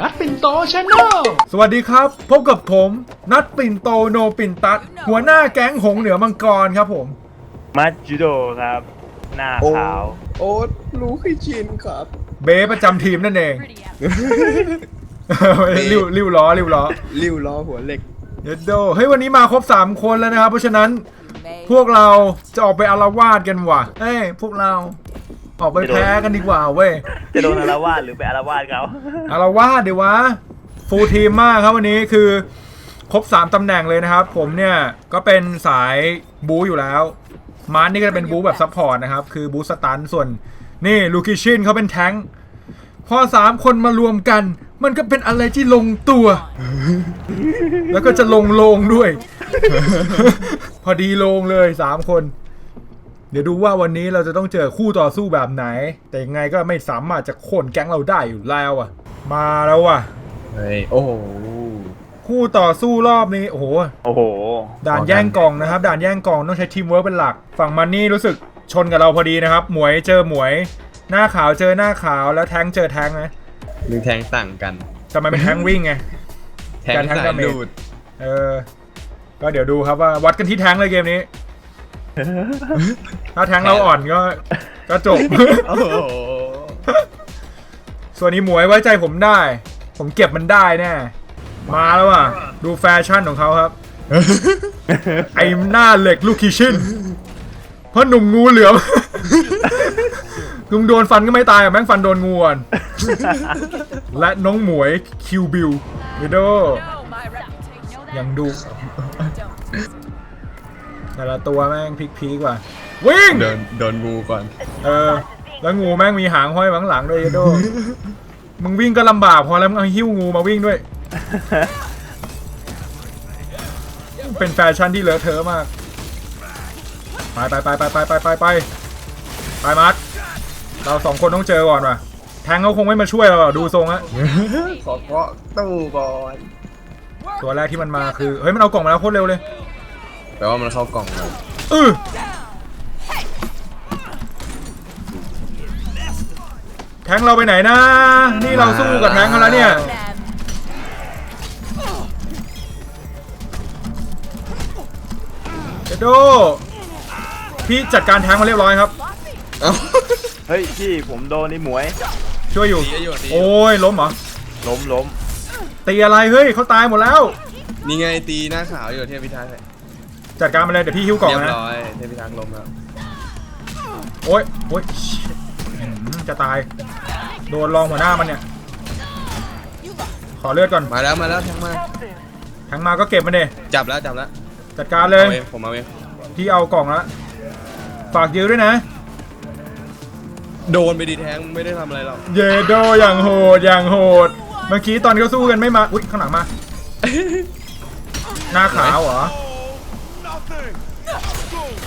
นัดปิ่นโตชาแนลสวัสดีครับ พบกับผมนัดปิ่นโตโนปิ่นตัด หัวหน้าแก๊งหงเหนือมังกรครับผม มัจจุโดครับ หน้าโอ้ขาว โอ๊ตรู้คือชินครับ เบสประจำทีมนั่นเองริ้วริ้วล้อริ้วล้อริ้วล้อหัวเหล็ก เดดโดเฮ้ยวันนี้มาครบ 3 คนแล้วนะครับ เพราะฉะนั้นพวกเราจะออกไปอารวาสกันว่ะเอ้ยพวกเรา ออกไปแพ้กันดีกว่าเว้ยจะโดนอารวาสหรือไปอารวาสเขาอารวาสเดี๋ยววะฟูลทีมมากครับวันนี้คือครบ3ตำแหน่งเลยนะครับ ผมเนี่ยก็เป็นสายบูอยู่แล้วมาร์ทนี่ก็จะเป็นบูแบบซัพพอร์ตนะครับ คือบูสตันส่วนนี่ลูคิชินเขาเป็นแท้งค์พอสามคนมารวมกัน มันก็เป็นอะไรที่ลงตัว แล้วก็จะลงโลงด้วย พอดีโลงเลยสามคน เดี๋ยวดูว่าวันนี้เราจะต้องเจอคู่ต่อสู้แบบไหน แต่ยังไงก็ไม่สามารถจะโค่นแก๊งเราได้อยู่แล้วอะ มาแล้วอะ เฮ้ยโอ้โหคู่ต่อสู้รอบนี้โอ้โหโอ้โหด่านแย่งกล่องนะครับ ด่านแย่งกล่องต้องใช้ทีมเวิร์กเป็นหลัก ฝั่งมันนี่รู้สึกชนกับเราพอดีนะครับ หมวยเจอหมวย หน้าขาวเจอหน้าขาวแล้วแทงค์เจอแทงค์นะหนึ่งแทงต่างกันทำไมเป็นแทงค์วิ่งไงแทงการแทงสายดาเมจดูดเออ ก็เดี๋ยวดูครับว่าวัดกันที่แทงค์เลยเกมนี้ ถ้าแทงค์เราอ่อนก็ก็จบ โอ้โหส่วนนี้หมวยไว้ใจผมได้ ผมเก็บมันได้แน่ มาแล้วอะ ดูแฟชั่นของเขาครับ ไอ้หน้าเหล็กลูกคิชินเพราะหนุ่มงูเหลือมลุงโดนฟันก็ไม่ตายอะแม่งฟันโดนงูอ่อนและน้องหมวยคิวบิลวิดโดยังดู แต่ละตัวแม่งพลิกๆว่ะวิ่งโดนโดนงูก่อน เออ แล้วงูแม่งมีหางห้อยข้างหลังด้วยเยโด มึงวิ่งก็ลำบากพอแล้วมึงเอาหิ้วงูมาวิ่งด้วย เป็นแฟชั่นที่เลอะเทอะมาก ไปไปไปไปไปไปไปไปไปมัด เราสองคนต้องเจอก่อนว่ะ แทงเขาคงไม่มาช่วยเราหรอกดูทรงอะขอเคาะตู้ก่อน ตัวแรกที่มันมาคือ เฮ้ย มันเอากล่องมาแล้วโคตรเร็วเลย แปลว่ามันเข้ากล่องเลยเออแทงเราไปไหนนะ นี่เราสู้กับแทงเขาแล้วเนี่ย เจโด พี่จัดการแทงมาเรียบร้อยครับ เอ้า เฮ้ยพี่ผมโดนนี่หมวย ช่วยอยู่ ดีอยู่ดีโอ้ยล้มเหรอ ล้มล้มตีอะไรเฮ้ยเขาตายหมดแล้ว นี่ไงตีหน้าขาวอยู่เทพพิทักษ์ จัดการมาเลยเดี๋ยวพี่หิ้วกล่องเรียบนะร้อยเทพพิทักษ์ล้มแล้วโอ้ยโอ้ยอื้อหือจะตาย โดนรองหัวหน้ามันเนี่ย ขอเลือดก่อนมาแล้วมาแล้วแทงมาแทงมาก็เก็บมันเดจับแล้วจับแล้วจัดการเลย เอาเองผมเอาเองพี่เอากล่องแล้วฝากยื้อด้วยนะ โดนไปดีแทงไม่ได้ทำอะไรหรอก เยโดอย่างโหดอย่างโหด เมื่อกี้ตอนเขาสู้กันไม่มา อุ๊ยข้างหลังมา หน้าขาวเหรอ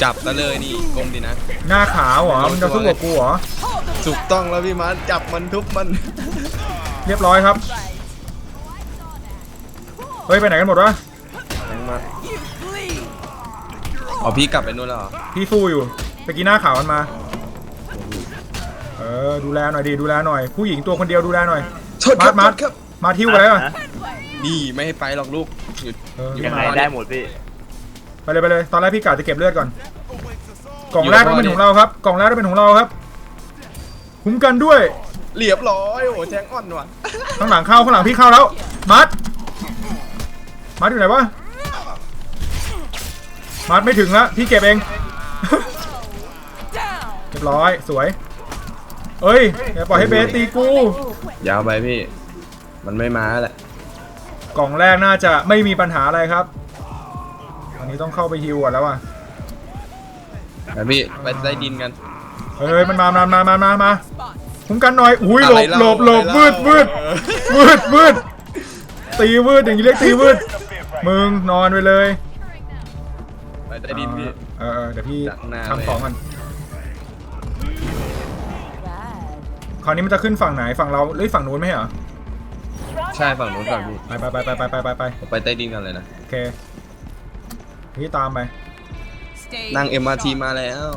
จับซะเลยนี่กลมดีนะ หน้าขาวเหรอมึงจะสู้กับกูเหรอ ถูกต้องแล้วพี่มาร์ทจับมันทุบมัน เรียบร้อยครับ เฮ้ย ไปไหนกันหมดวะแทงมาอ๋อพี่กลับไปนู่นแล้วเหรอพี่สู้อยู่ตะกี้หน้าขาวมันมา เออ ดูแลหน่อยดี ดูแลหน่อย ผู้หญิงตัวคนเดียวดูแลหน่อยชดคมารัร์ทมาร์ทบครับ มาทิ้วไปแล้วฮะนี่ไม่ให้ไปหรอกลูกหยุด เอออยู่ยังไงข้าได้หมดพี่ ไปเลยไปเลยตอนแรกพี่กะจะเก็บเลือดก่อน กล่องแรกต้องเป็นของเราครับ กล่องแรกต้องเป็นของเราครับ คุ้มกันด้วยเรียบร้อยโอ้โหแทงอ่อนว่ะข้างหลังเข้าข้างหลังพี่เข้าแล้ว มัด มัดอยู่ไหนวะ มัดไม่ถึงแล้วพี่เก็บเองเรียบร้อยสวย เอ้ยอย่าปล่อยให้เบสตีกู ยาวไปพี่ มันไม่มาแหละ กล่องแรกน่าจะไม่มีปัญหาอะไรครับ อันนี้ต้องเข้าไปฮิวก่อนแล้วอะไปพี่ไปใต้ดินกัน เฮ้ยมันมามามามามามาคุ้มกันหน่อยอุ้ยหลอะไรบเล่าหลบหลบอะไรวืเล่าดวืดวืดวืดตีวืดอย่างนี้เรียกตีวืดมึงนอนไปเลยไปใต้ดินพี่ เออเออเดี๋ยวพี่จัดหน้าทำของมันคราวนี้มันจะขึ้นฝั่งไหนฝั่งเราหรือฝั่งนู้นไหมเหรอ ใช่ฝั่งนู้นก่อนพี่ไปไปไปไปไปไปไปไปผมไปใต้ดินกันเลยนะโอเค พี่ตามไป นั่ง MRT มาแล้ว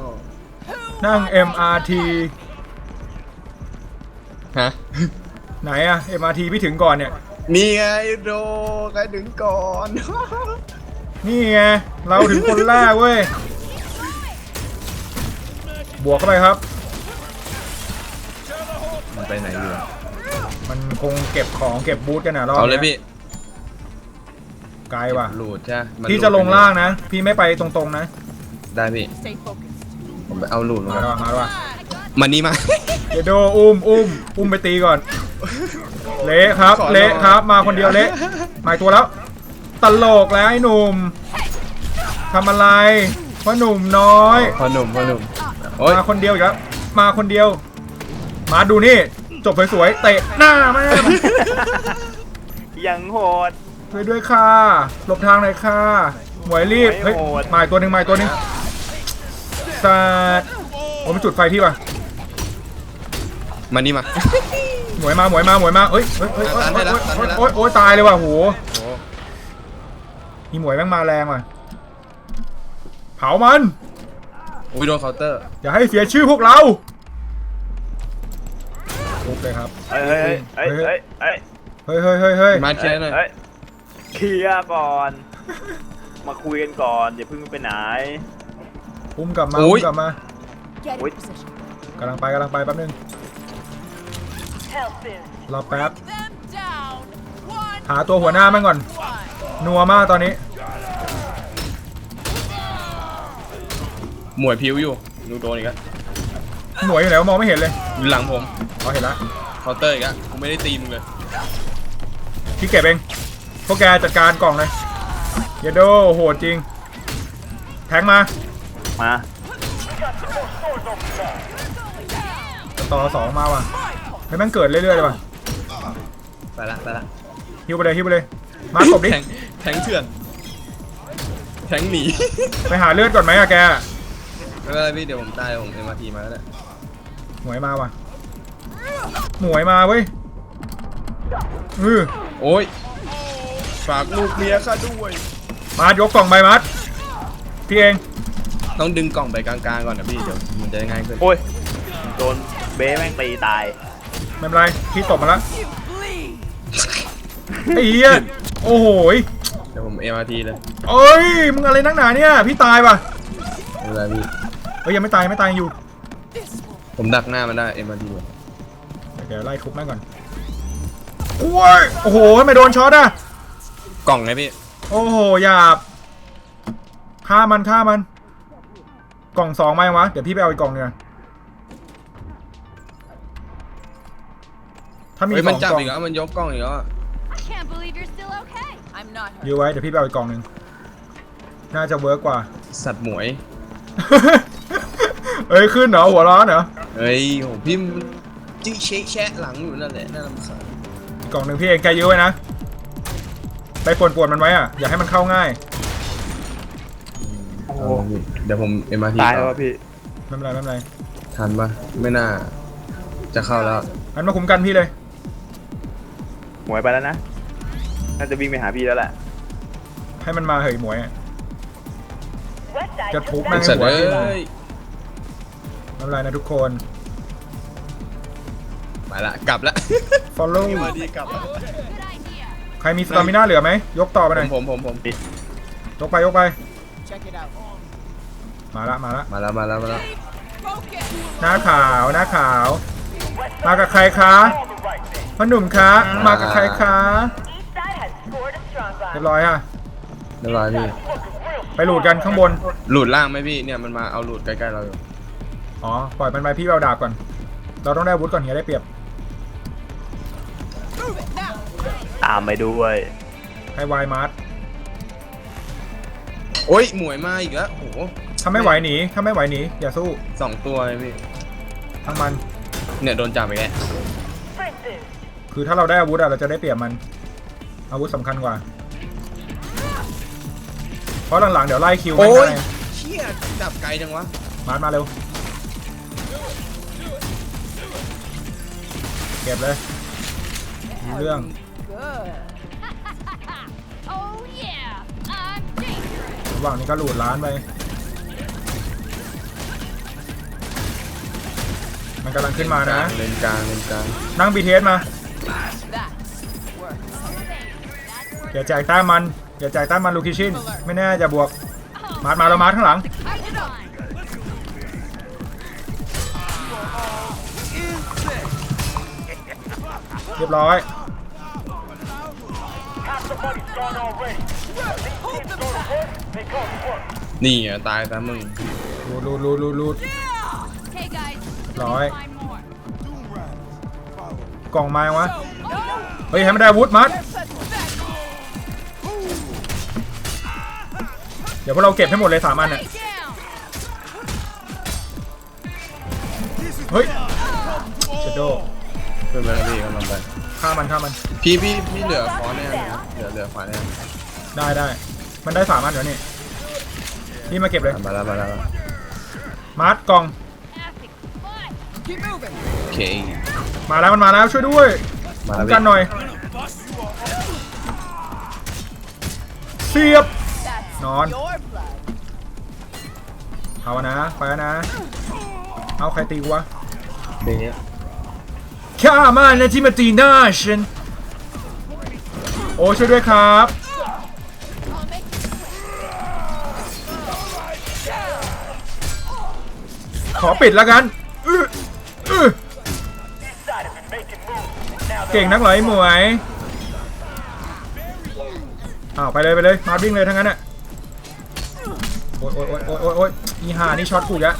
นั่ง MRT ฮะไหนอะเอ็มอาร์ทีพี่ถึงก่อนเนี่ย นี่ไงโดใครถึงก่อน นี่ไง เราถึงคนแรกเว้ย บวกเข้าไปครับ มันไปไหนอยู่มันคงเก็บของเก็บบูธกันนะรอบเอาเลยนี้พี่ ไกลว่ะ หลุดใช่มันพี่จะลงล่างนะ พี่ไม่ไปตรงๆนะได้พี่ Stay focused. ผมไปเอาหลุดมามาแล้วมาแล้วว่ะมันนี่มา เดยวโดอุ้มอุ้มอุ้มไปตีก่อน เละครับขอลองเละครับ มาคนเดียวเละหมายตัวแล้ว ตลกแล้วไอ้หนุ่มทำอะไรพ่อหนุ่มน้อย พอหนุ่มพอหนุ่มโอ้ยมาคนเดียวอีกแล้วมาคนเดียว มาดูนี่ จบสวยๆเตะหน้าแม่งยังโหด ช่วยด้วยค่ะหลบทางหน่อยค่ะหมวยรีบเฮ้ยโหดมาอีกตัวหนึ่งมาอีกตัวหนึ่งสัตว์โอ้มันจุดไฟพี่ป่ะมันนี่มาหมวยมาหมวยมาหมวยมาเอ้ยเฮ้ยเฮ้ยเฮ้ยตันให้แล้วตันให้แล้วโอ้ยโอ้ยตายเลยว่ะโหโอ้อีหมวยแม่งมาแรงว่ะเผามันโอ้ยโดนเคาน์เตอร์อย่าให้เสียชื่อพวกเราทุบเลยครับเฮ้ยเฮ้ยเฮ้ยเฮ้ยเฮ้ยเฮ้ยเฮ้ยเฮ้ยเฮ้ยมาเคลียร์หน่อย เฮ้ยเคลียร์ก่อน มาคุยกันก่อนอย่าเพิ่งไปไหน อุ้มกลับมาโอ้อุ้ย มกลับมา Get in Wait. position. กำลังไปกำลังไปแป๊บนึงรอแป๊บ Them down. One. หาตัวหัวหน้าแม่งก่อน One. นัวมากตอนนี้ หมวยผิวอยู่ดูโดนอีกแล้วหมวยอยู่ไหนวะมองไม่เห็นเลยอยู่หลังผมอ๋อเห็นแล้วเคาน์เตอร์อีกแล้วกูไม่ได้ตีมึงเลยพี่เก็บเอง พวกแกจัดการกล่องเลยเยโดโหดจริง แทงมามาต่อสองมาว่ะเฮ้ยแม่งเกิดเรื่อยๆเลยว่ะไปละไปละฮิวไปเลยฮิวไปเลย มาตบดิแทงแทงเถื่อน แทงหนี ไปหาเลือดก่อนไหมอะแกไม่เป็นไรพี่เดี๋ยวผมตายผมเอ็มอาร์ทีมาแล้วแหละหมวยมาว่ะหมวยมาเว้ยอือโอ้ย ฝากลูกเมียข้าด้วยมาดยกกล่องใบมัดพี่เองต้องดึงกล่องไปกลางๆก่อนนะพี่เดี๋ยวมันจะง่ายขึ้นโอ้ยโดนเบ้แม่งตีตายไม่เป็นไรพี่ตบมาแล้ว You bleed. ไอ้เหี้ยโอ้โหยเดี๋ยวผมเอ็มอาร์ทีเลยเอ้ยมึงอะไรนักหนาเนี่ยพี่ตายป่ะไม่เป็นไรพี่เอ้ยยังไม่ตายยังไม่ตายยังอยู่ This will ผมดักหน้ามันได้เอ็มอาร์ทีเดี๋ยวไล่ทุบแม่งก่อนโอ้ยโอ้โหทำไมโดนช็อตอะ กล่องไงพี่ โอ้โหหยาบฆ่ามันฆ่ามัน กล่องสองมายังวะ เดี๋ยวพี่ไปเอาอีกกล่องหนึงก่อนถ้ามีเฮ้ยสมันองจับกล่องอีกแล้วมันยกกล้องอีกแล้วอะ I can't believe you're still okay. I'm not hurt. ยื้อไว้เดี๋ยวพี่ไปเอาอีกกล่องหนึ่งน่าจะเวิร์กกว่า สัตว์หมวย เอ้ยขึ้นเหรอหัวร้อนเหรอเฮ้ยโหพี่มันจี้เชะแชะหลังอยู่นั่นแหละน่ารำคาญอีกกล่องหนึ่งพี่เองแกยื้อไว้นะ ไปปวนๆมันไว้อะ อย่าให้มันเข้าง่าย โอ้โหเอาพี่เดี๋ยวผมเอ็มอาร์ทีตายแล้ววะพี่ ไม่เป็นไรไม่เป็นไรทันปะไม่น่า จะเข้าแล้วงั้นมาคุ้มกันพี่เลย หมวยไปแล้วนะ น่าจะวิ่งไปหาพี่แล้วแหละให้มันมาเหยหมวยอะ จะทุบแม่งให้สัตว์หัวเอ้พี่เลยยไม่เป็นไรนะทุกคน ไปละ กลับละ follow เอ็มอาร์ทีกลับละ Good idea. ใครมีสตามิน่าเหลือไหมยกต่อไปหผน่อมยผมผมผมยกไปยกไป Check it out. มาละมาละมาแล้วมาแล้วมาแล้ว Focus. หน้าขาวหน้าขาว มากับใครคะพ่อหนุ่มคะมากับใครคะเรียบร้อยค่ะเรียบร้อยพี่ไปหลูดกันข้างบนหลุดล่างไหมพี่เนี่ยมันมาเอาหลุดใกล้ๆเราอยู่อ๋อปล่อยมันไปพี่เอาดาบก่อน เราต้องได้อาวุธก่อนเฮียได้เปรียบ ตามไปด้วยให้วายมาร์ทโอ้ยหมวยมาอีกแล้วโอ้โหถ้าไม่ไหวหนีถ้าไม่ไหวหนีอย่าสู้สองตัวเลยพี่ทั้งมัน เนี่ยโดนจับไปแกคือถ้าเราได้อาวุธอะเราจะได้เปรียบมัน อาวุธสำคัญกว่า เพราะหลังๆเดี๋ยวไล่คิวไม่โอ้ยได้เชี่ยจับไกลจังวะมาร์ทมาเร็วเก็บเลยรู้เรื่อง Good. Oh yeah, I'm dangerous. ระหว่างนี้ก็หลูดร้านไป มันกำลังขึ้นมานะ เลนกลางเลนกลางนั่งบีเทสมาอย่าแจกแต้มมัน อย่าแจกแต้มมันลูคิชิน ไม่แน่จะบวก มาร์ทมาแล้วมาร์ทข้างหลังเรียบร้อย นี่อะตายตามมึงรูดรูดรูดรูดรูด Okay, guys. Rồi. Find more. กล่องมาวะ เฮ้ยให้มันได้อาวุธมัด เดี๋ยวพวกเราเก็บให้หมดเลยสามอันอะ Stay down. เฮ้ยเชโด เพื่อนไปแล้วพี่กำลังไปฆ่ามันฆ่ามัน พี่พี่พี่เหลือคอแน่นะเหลือเหลือขวาแน่ได้ได้ มันได้สามอันเดี๋ยวนี่นี่มาเก็บเลย มาแล้วมาแล้วมาร์ทกล่อง Epic fun. Keep moving. โอเคมาแล้วมันมาแล้วช่วยด้วยมาแล้วกันหน่อย เสียบ That's Non. your blood. เอานะไปนะ เอาใครตีกูวะ เบส ข้ามานะที่มาตีหน้าฉัน โอ้ช่วยด้วยครับ ขอปิดแล้วกัน เก่งนักหรอไอ้หมวยอ้าวไปเลยไปเลย มาวิ่งเลยทั้งนั้นอะ โอ๊ยโอ๊ยโอ๊ยโอ๊ยโอ๊ยอีห่านี่ช็อตกูกแล้ว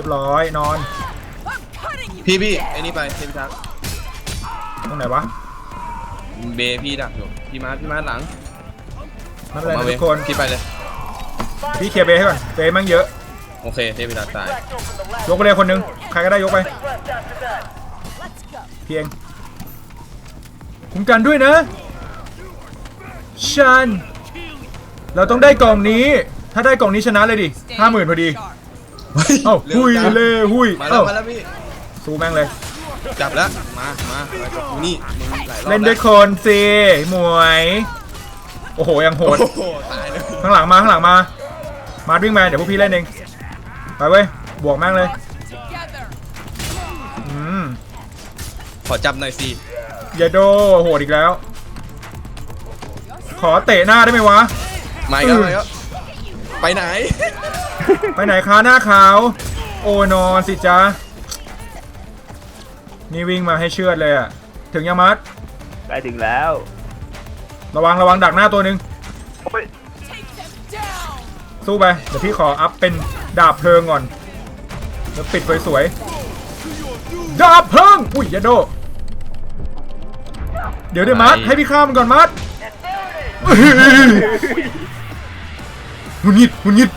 รียบร้อยนอน I'm cutting you. พี่พี่ไอ้นี่ไปเทพิทักษ์ตรงไหนวะเบพี่ดักอยู่พี่มาร์ทพี่มาร์ทหลังไม่เป็นไรมานะเวทุกคนพี่ไปเลยพี่เคลียร์เบย์ให้ก่อนเบย์มั่งเยอะ โอเคเทพิทักษ์ตายยกไปเลยคนหนึงใครก็ได้ยกไป Let's go. เพียงคุ้มกันด้วยนะชันเราต้องได้กล่องนี้ ถ้าได้กล่องนี้ชนะเลยดิห้าหมื่นพอดี เอ้าร็วหุยจังเลยหุยมาแล้เอ้าวมาแล้วพี่ สู้แม่งเลย จับแล้ว มา มาไปกับกูนี่มึงหลายรอบเล่นด้วยคนสิหมวย โอ้โหยังโหด โอ้โหตายเลยข้างหลังมาข้างหลังมา มาวิ่งมาเดี๋ยวพวกพี่เล่นเองไปเว้ยบวกแม่งเลย Together. อืมขอจับหน่อยสิเยโดโหดอีกแล้ว ขอเตะหน้าได้ไหมวะ มาอีกแล้วมาอีกแล้วไปไหน ไปไหนคะหน้าขาว โอ้นอนสิจ๊ะ นี่วิ่งมาให้เชือดเลยอะถึงยังมัด ใกล้ถึงแล้วระวังระวังดักหน้าตัวหนึ่งโอ้ย Take them down. สู้ไป เดี๋ยวพี่ขออัพเป็นดาบเพลิงก่อน แล้วปิดสวยๆ ดาบเพลิง อุ้ยอยาโด เดี๋ยวเดี๋ยวมัดให้พี่ข้ามมันก่อนมัดหงุนงิดหงุนงิด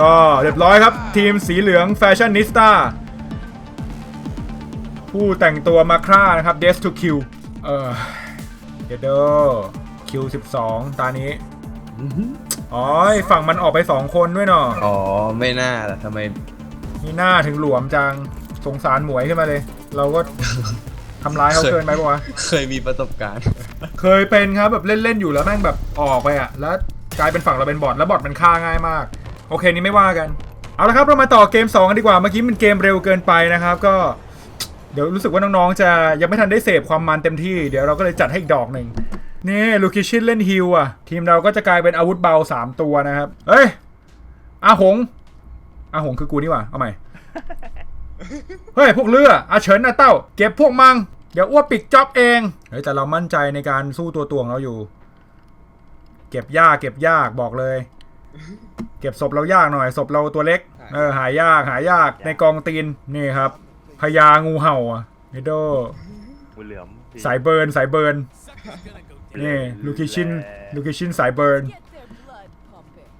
ก็เรียบร้อยครับ ทีมสีเหลืองแฟชั่นนิสต้าผู้แต่งตัวมาฆ่านะครับ Death to Kill เออเดโดคิว12ตานี้อ๋อฝั่งมันออกไป2คนด้วยเนาะอ๋อ ไม่น่าล่ะทำไม นี่หน้าถึงหลวมจัง สงสารหมวยขึ้นมาเลย เราก็ทำร้ายเขาเกินไปปะวะ เคยมีประสบการณ์ เคยเป็นครับแบบเล่นๆอยู่แล้วแม่งแบบออกไปอะแล้วกลายเป็นฝั่งเราเป็นบอทแล้วบอทมันฆ่าง่ายมาก โอเคนี่ไม่ว่ากัน เอาละครับเรามาต่อเกม 2 กันดีกว่าเมื่อกี้มันเกมเร็วเกินไปนะครับ ก็ เดี๋ยวรู้สึกว่าน้องๆจะยังไม่ทันได้เสพความมันเต็มที่เดี๋ยวเราก็เลยจัดให้อีกดอกหนึ่งนี่ลูคิชินเล่นฮิลอะ ทีมเราก็จะกลายเป็นอาวุธเบา 3 ตัวนะครับเอ้ยอาหงอาหงคือกูนี่หว่าเอาใหม่เฮ้ยพวกเรืออาเฉินอาเต้า เก็บพวกมัง เดี๋ยวอ้วปิกจ็อบเองเฮ้ยแต่เรามั่นใจในการสู้ตัวตวงเราอยู่ เก็บยากเก็บยากบอกเลย เก็บศพเรายากหน่อยศพเราตัวเล็ก เออหายากหายากในกองตีนนี่ครับพญางูเห่าอะเฮโดงูเหลือมพี่สายเบิร์นสายเบิร์นนี่ลูคิชินลูคิชินสายเบิร์น Get their blood pumping.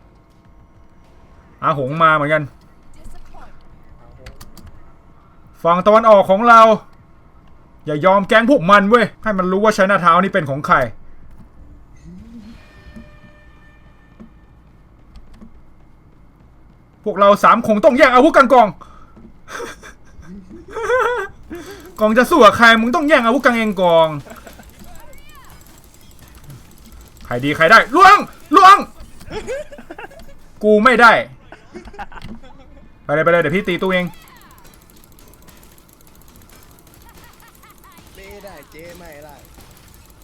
อาหงมาเหมือนกัน Disappoint. ฝั่งตะวันออกของเรา อย่ายอมแก๊งพวกมันเว้ย ให้มันรู้ว่าใช้หน้าเท้านี่เป็นของใคร พวกเราสามคงต้องแย่งอาวุธกันกอง กองจะสู้กับใคร มึงต้องแย่งอาวุธกันเองกอง ใครดีใครได้ล่วงล่วง กูไม่ได้ ไปเลยไปเลยเดี๋ยวพี่ตีตู้เอง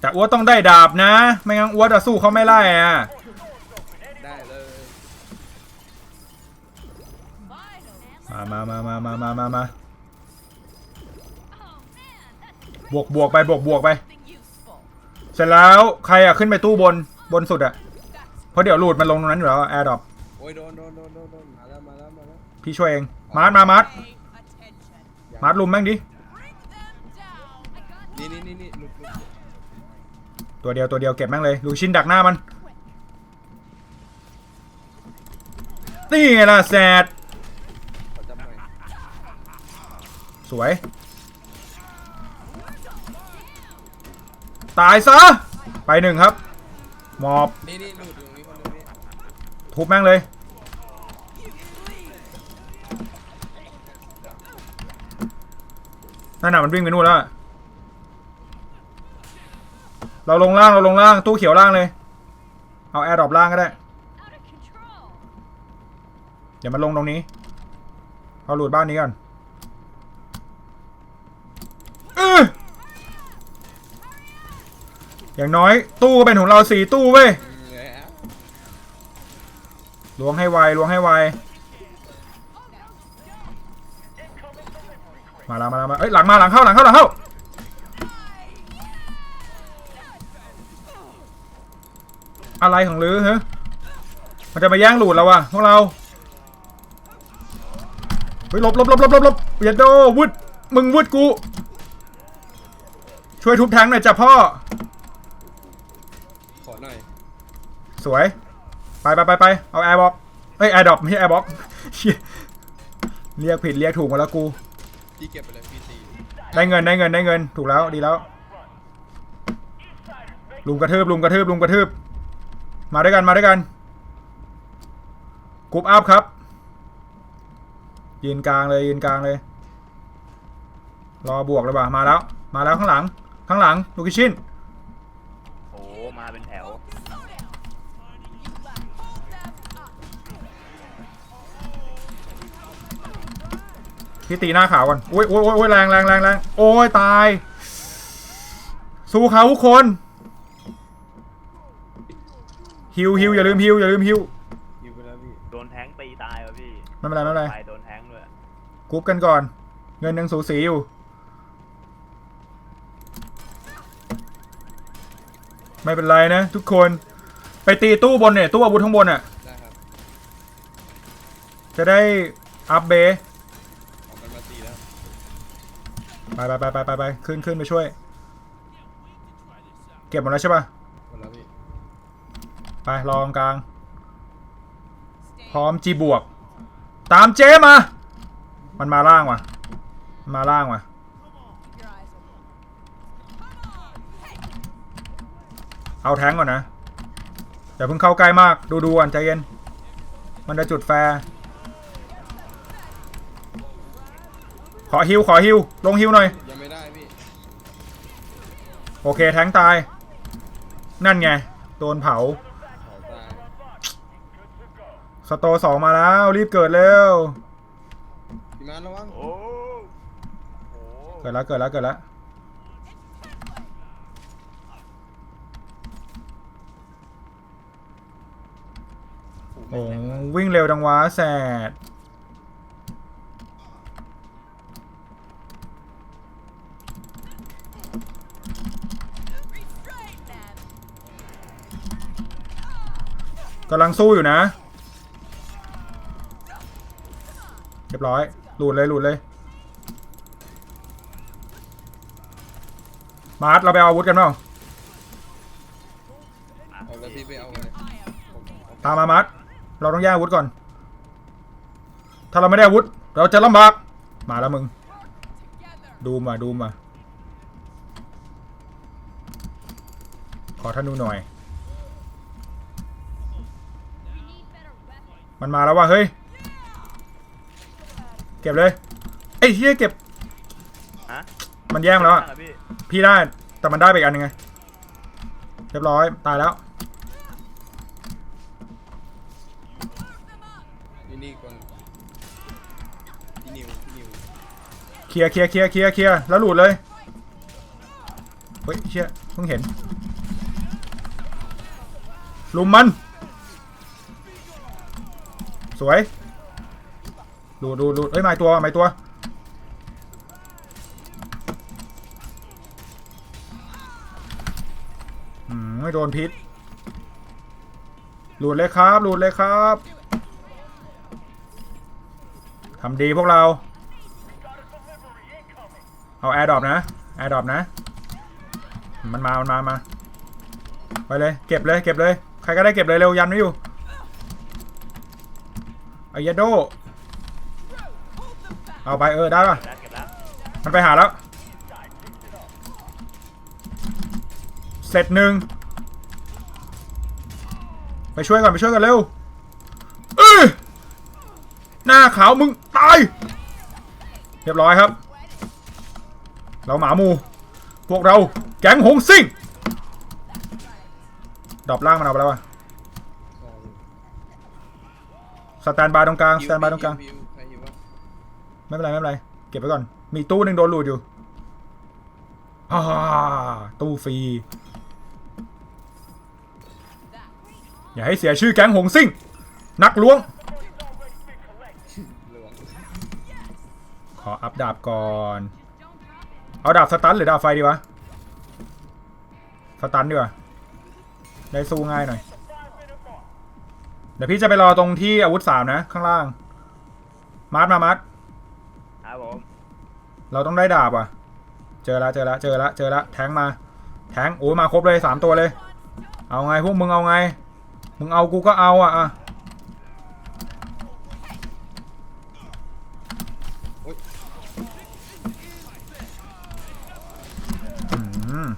แต่อ้วต้องได้ดาบนะ ไม่งั้นอ้วจะสู้เขาไม่ไล่อะได้เลย Final. มามามามามามามามา Oh man, that's บวกบวกไปบวกบวกไป Something useful. เสร็จแล้วใครอะขึ้นไปตู้บนบนสุดอะเพราะเดี๋ยวหลุดมันลงตรงนั้นอยู่แล้วแอร์ดรอปโอ้ยโดนโดนโดนโดนโดนมาแล้วมาแล้วมาแล้วพี่ช่วยเองมาร์ทมามาร์ท Pay attention. มาร์ทลุมแม่งดิ Bring them down. I got นี่นี่นี่นี่หลุดหลุด ตัวเดียวตัวเดียวเก็บแม่งเลยลูชินดักหน้ามันนี่ไงล่ะแซดสวย ตายซะ ไปหนึ่งครับหมอบทุบแม่งเลย นั่นน่ะมันวิ่งไปนู่นแล้ว เราลงล่าง เราลงล่าง ตู้เขียวล่างเลย เอาแอร์ดรอปล่างก็ได้ เดี๋ยวมันลงตรงนี้ เอาหลุดบ้านนี้ก่อนอย่างน้อยตู้เป็นของเราสี่ตู้เว้ยลวล้วงให้ไวล้วงให้ไว มาแล้วมาแล้วมาเอ้ยหลังมาหลังเข้าหลังเข้าหลังเข้า อะไรของลือฮะมันจะมาแย่งหลุดเราวะพวกเราเฮ้ยหลบหลบหลบหลบหลบหลบเปียโดวุดมึงวุดกู ช่วยทุบแทงหน่อยจ้ะพ่อ ขอหน่อย สวย ไปไปไปไปเอาแอร์บ็อกเอ้ยแอร์ดรอปไม่ใช่แอร์บ็อกเรียกผิดเรียกถูกหมดแล้วกูพี่เก็บไปเลยพี่ตีได้เงินได้เงินได้เงิน ถูกแล้วดีแล้วลุมกระทืบลุมกระทืบลุมกระทืบ มาด้วยกันมาด้วยกันกรุ๊ปอัพครับยืนกลางเลยยืนกลางเลย รอบวกเลยว่ะมาแล้ว มาแล้วข้างหลัง ข้างหลังลูกิชินโอ้มาเป็นแถว Slow down. You left. Hold them up. พี่ตีหน้าขาวก่อนโอ้ยโอ้ยโอ้ยแรงแรงแรงแรงโอ้ยตาย สู้เขาทุกคน ฮิวฮิวอย่าลืมฮิวอย่าลืมฮิวอยู่ไปแล้วพี่โดนแทงตีตายวะพี่ไม่เป็นไรไม่เป็นไรตายโดนแทงด้วยกรุ๊ปกันก่อน เงินยังสูสีอยู่ ไม่เป็นไรนะ ทุกคน ไปตีตู้บนเนี่ยตู้อาวุธข้างบนอะ ได้ครับจะได้อัพเบสออกกันมาตีแล้วไปไปไปไปไปไปขึ้นขึ้นไปช่วย เก็บหมดแล้วใช่ปะหมดแล้วพี่ ไปรองกลาง พร้อมจีบวก ตามเจมา มันมาล่างว่ะมันมาล่างว่ะ Keep your eyes open. เอาแทงก์ก่อนนะ อย่าเพิ่งเข้าใกล้มาก ดูดูก่อนใจเย็น มันจะจุดแฟร์ ขอฮิวขอฮิว ลงฮิวหน่อย ยังไม่ได้พี่ โอเคแทงก์ตาย นั่นไง โดนเผาเผาตาย สโตสองมาแล้วรีบเกิดเร็วพี่มาระวังโอ้โหเกิดแล้วเกิดแล้วเกิดแล้วโอ้โอ้แม่งแรงมากวิ่งเร็วจังวะแสดกำลังสู้อยู่นะ บร้อย หลุดเลยหลุดเลย มาร์ทเราไปเอาอาวุธกันเปล่าเอาแล้วพี่ไปเอาเลยผมผมตามมามาร์ทเราต้องแย่งอาวุธก่อน ถ้าเราไม่ได้อาวุธ เราจะลำบาก มาแล้วมึง Together. ดูมาดูมา ขอท่านดูหน่อย We need better weapons. มันมาแล้วว่ะเฮ้ย เก็บเลยไอ้เฮียเก็บฮะมันแย่งแล้วอะพี่พี่ได้แต่มันได้ไปอีกอันยังไงเรียบร้อยตายแล้ว นี่นี่ก่อนพี่นิวพี่นิวเคลียร์เคลียร์เคลียร์เคลียร์เคลียร์แล้วหลุดเลย เฮ้ยเชี่ยเพิ่งเห็น ลุมมัน สวย ดูดูดูเอ้ยไม่ตัวไม่ตัว อืม ไม่โดนพิษ หลุดเลยครับ หลุดเลยครับทำดีพวกเรา เอาแอร์ดรอปนะ แอร์ดรอปนะ มันมา มันมา มา ไปเลย เก็บเลย เก็บเลย ใครก็ได้เก็บเลยเร็วยันไว้อยู่ไอเยโด เอาไปเออได้ป่ะแล้วเก็บแล้วมันไปหาแล้ว เสร็จหนึ่งไปช่วยก่อนไปช่วยกันเร็วเออหน้าขาวมึงตาย เรียบร้อยครับ เราหมาหมู พวกเราแก๊งหงซิ่งดรอปล่างมันเอาไปแล้ววะสแตนบายตรงกลางสแตนบายตรงกลาง ฮิวใครฮิววะ ไม่เป็นไรไม่เป็นไร เก็บไว้ก่อน มีตู้หนึ่งโดนหลุดอยู่อ่าตู้ฟรี อย่าให้เสียชื่อแก๊งหงซิ่ง นักล้วง ขออัพดาบก่อน เอาดาบสตันหรือดาบไฟดีวะ สตันดีกว่า ได้สู้ง่ายหน่อย เดี๋ยวพี่จะไปรอตรงที่อาวุธสามนะ ข้างล่างมาร์ทมามาร์ท เราต้องได้ดาบอะ เจอแล้วเจอแล้วเจอแล้วเจอแล้วแทงมา แทงโอ้ยมาครบเลยสามตัวเลย เอาไงพวกมึงเอาไง มึงเอากูก็เอาอะอะอืม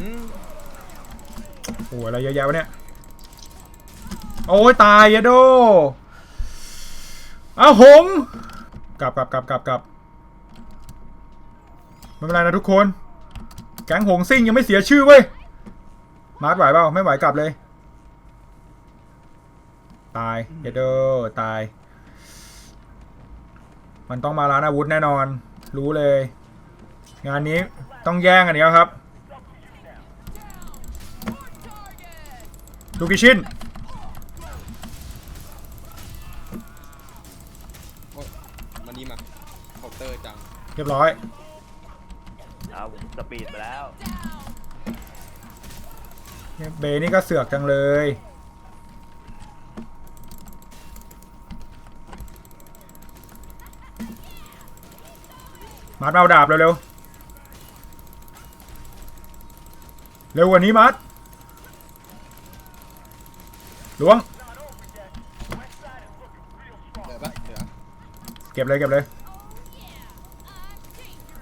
อืมโอ้ยอะไรเยอะแยะวะเนี่ย โอ้ยตายยะโดอ้าวหงกลับกลับกลับกลับกลับ ไม่เป็นไรนะทุกคน แก๊งหงซิ่งยังไม่เสียชื่อเว้ย มาร์ทไหวเปล่าไม่ไหวกลับเลย ตายเยโดตาย มันต้องมาร้านอาวุธแน่นอน รู้เลย งานนี้ต้องแย่งกันเนี้ยครับ ลูกิชินโอ๊ยมานี่มาเคาน์เตอร์จัง เรียบร้อยเอาผม สปีดไปแล้วเบนี่ก็เสือกจังเลยมาร์ทเอาดาบเร็วๆ เร็วกว่านี้มาร์ทล้วง เหลือปะเหลือ เก็บเลยเก็บเลย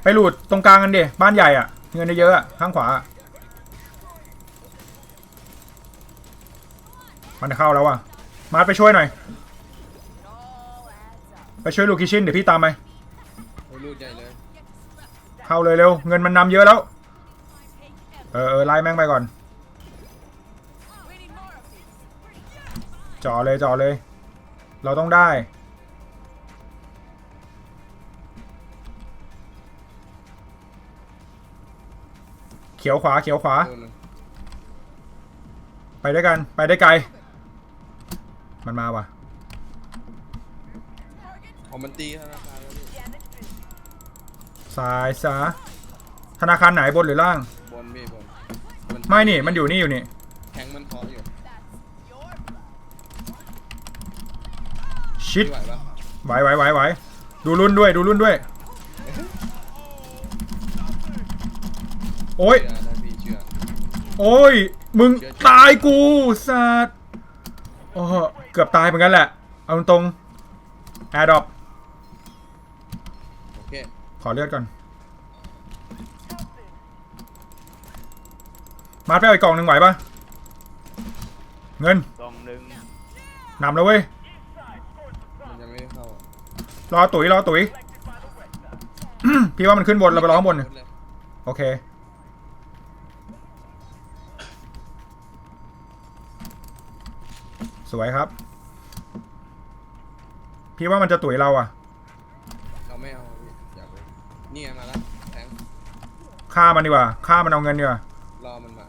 ไปหลุดตรงกลางกันดิบ้านใหญ่อะเงินเยอะๆอะข้างขวาอะมันเข้าแล้วอะมาร์ทไปช่วยหน่อย ไปช่วยลูกิชินเดี๋ยวพี่ตามไปโอ้ยรูดใหญ่เลยเข้าเลยเร็วเงินมันนำเยอะแล้ว เออเออไล่แม่งไปก่อน We need more of these. จ่อเลยจ่อเลย เราต้องได้ ขียวขวาเขียวขวาตัวหนึงไปด้วยกันไปได้ไกล มันมาว่ะอ๋อมันตีธนาคารแล้วพี่สายซาธนาคารไหนบนหรือล่าง บนพี่บนมันไม่นี่มันอยู่นี่อยู่นี่ แทงมันเคาะอยู่ชิดพี่ไหวปะไหวไหวไหวไหวดูรุ่นด้วยดูรุ่นด้วย โอ้ย เชื่อได้พี่เชื่อโอ้ย มึงตายกูสัตว์โอ้โหเกือบตายเหมือนกันแหละ เอาตรงแอร์ดรอปโอเคขอเลือดก่อน มาร์ทไปเอาอีกกล่องหนึ่งไหวปะเงินกล่องหนึ่งนำแล้วเว้ย มันยังไม่เข้ารอตุ๋ยรอตุ๋ย พี่ว่ามันขึ้นบนเราไปรอข้างบนเลยโอเค สวยครับ พี่ว่ามันจะตุ๋ยเราอะเราไม่เอาพี่อยากไปนี่ไงมาแล้วแทงฆ่ามันดีกว่าฆ่ามันเอาเงินดีกว่ารอมันมา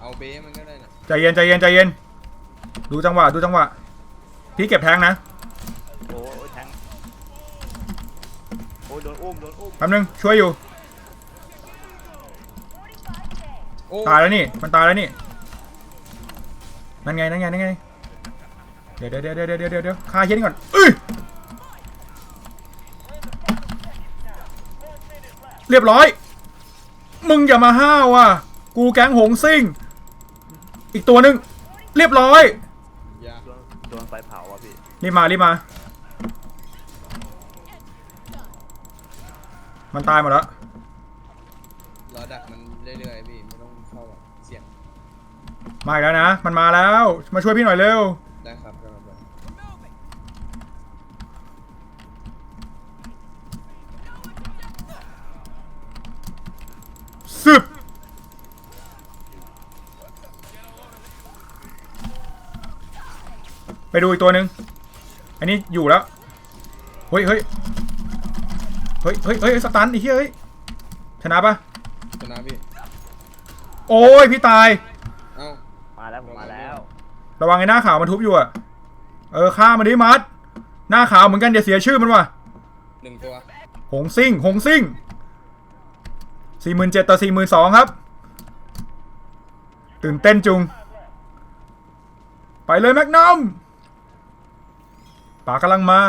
เอาเบ้มันก็ได้นะใจเย็นใจเย็นใจเย็น ดูจังหวะดูจังหวะ พี่เก็บแทงนะโอ้ยแทงโอ้ยโดนอุ้มโดนอุ้มแป๊บนึงช่วยอยู่ โอ้ตายแล้วนี่ มันตายแล้วนี่ นั่นไงนั่นไงนั่นไงเดี๋ยวเดี๋ยวเดี๋ยวเดี๋ยวเดี๋ยวเดี๋ยวฆ่าเฮียนี่ก่อนเอ้ยเรียบร้อย มึงอย่ามาห้าวอะ กูแก๊งหงซิ่ง อีกตัวหนึ่งเรียบร้อยนโดนไฟเผาอะพี่รีบมารีบมา มันตายหมดแล้วรอดักมันเรื่อยๆพี่ไม่ต้องเข้าหรอกเสี่ยง มาอีกแล้วนะ มันมาแล้ว มาช่วยพี่หน่อยเร็ว ได้ครับกำลังไปซึบไปดูอีกตัวหนึ่งอันนี้อยู่แล้ว เฮ้ยเฮ้ยเฮ้ยเฮ้ยเฮ้ยสตันไอ้เหี้ยเฮ้ยชนะปะชนะพี่ โอ้ยพี่ตาย เอ้า มาแล้วผมมาแล้ว ระวังไอ้หน้าขาวมันทุบอยู่อะเออฆ่ามันดิมัด หน้าขาวเหมือนกันเดี๋ยวเสียชื่อมันว่ะหนึ่งตัวหงซิ่งหงซิ่งสี่หมื่นเจ็ดต่อสี่หมื่นสองครับ ตื่นเต้นจุง ไปเลยแมกนัมป่ากำลังมา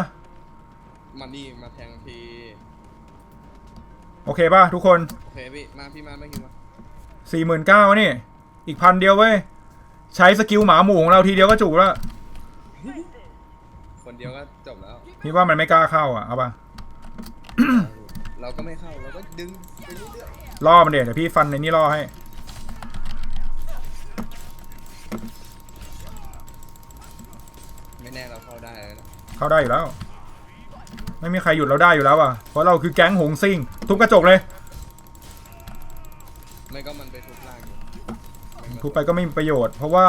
มานี่มาแทงทีโอเคป่ะทุกคน โอเคพี่ มาพี่มาไม่คิวมาสี่หมื่นเก้านี่ อีกพันเดียวเว้ย ใช้สกิลหมาหมูของเราทีเดียวก็จุกแล้วคนเดียวก็จบแล้ว นี่ว่ามันไม่กล้าเข้าอะเอาป่ะเราก็ไม่เข้าเราก็ดึงไปเรื่อยล่อมันเดี๋ยวเดี๋ยวพี่ฟันในนี่ล่อให้ ๆไม่แน่เราเข้าได้แล้วนะเข้าได้อยู่แล้ว ไม่มีใครหยุดเราได้อยู่แล้วอะเพราะเราคือแก๊งหงซิ่งทุบกระจกเลย ไม่ก็มันไปทุบล่างอยู่ไม่มา ทุบไปก็ไม่มีประโยชน์ เพราะว่า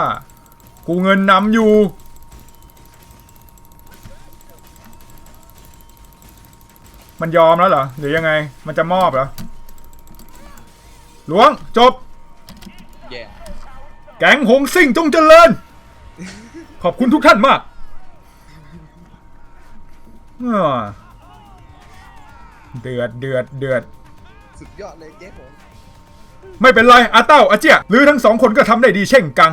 กูเงินนำอยู่ มันยอมแล้วเหรอ หรือยังไง มันจะมอบเหรอล้วงจบแย่แก๊งหงซิ่งจงเจริญ ขอบคุณทุกท่านมากอ้อเดือดเดือดเดือด สุดยอดเลยเจ๊ผม ไม่เป็นไรอาเต้าอาเจียหรือทั้งสองคนก็ทำได้ดีเช่นกัง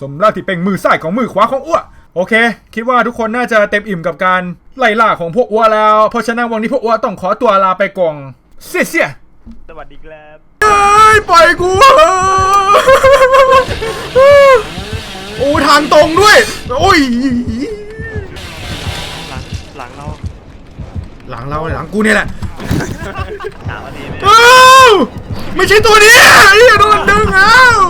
สมราที่เป็นมือซ้ายของมือขวาของอ้วโอเค คิดว่าทุกคนน่าจะเต็มอิ่มกับการไล่ล่าของพวกอ้วแล้ว เพราะฉะนั้นวันนี้พวกอ้วต้องขอตัวลาไปก่อนเสียเสียสวัสดีครับเอ้ยปล่อยกูโอ้ทางตรงด้วย โอ้ย หลังหลังเรา หลังเราหลังกูเนี่ยแหละ ถามวันนี้เลยอ้าวไม่ใช่ตัวนี้ไอ้เหี้ยโดนดึงอ้าว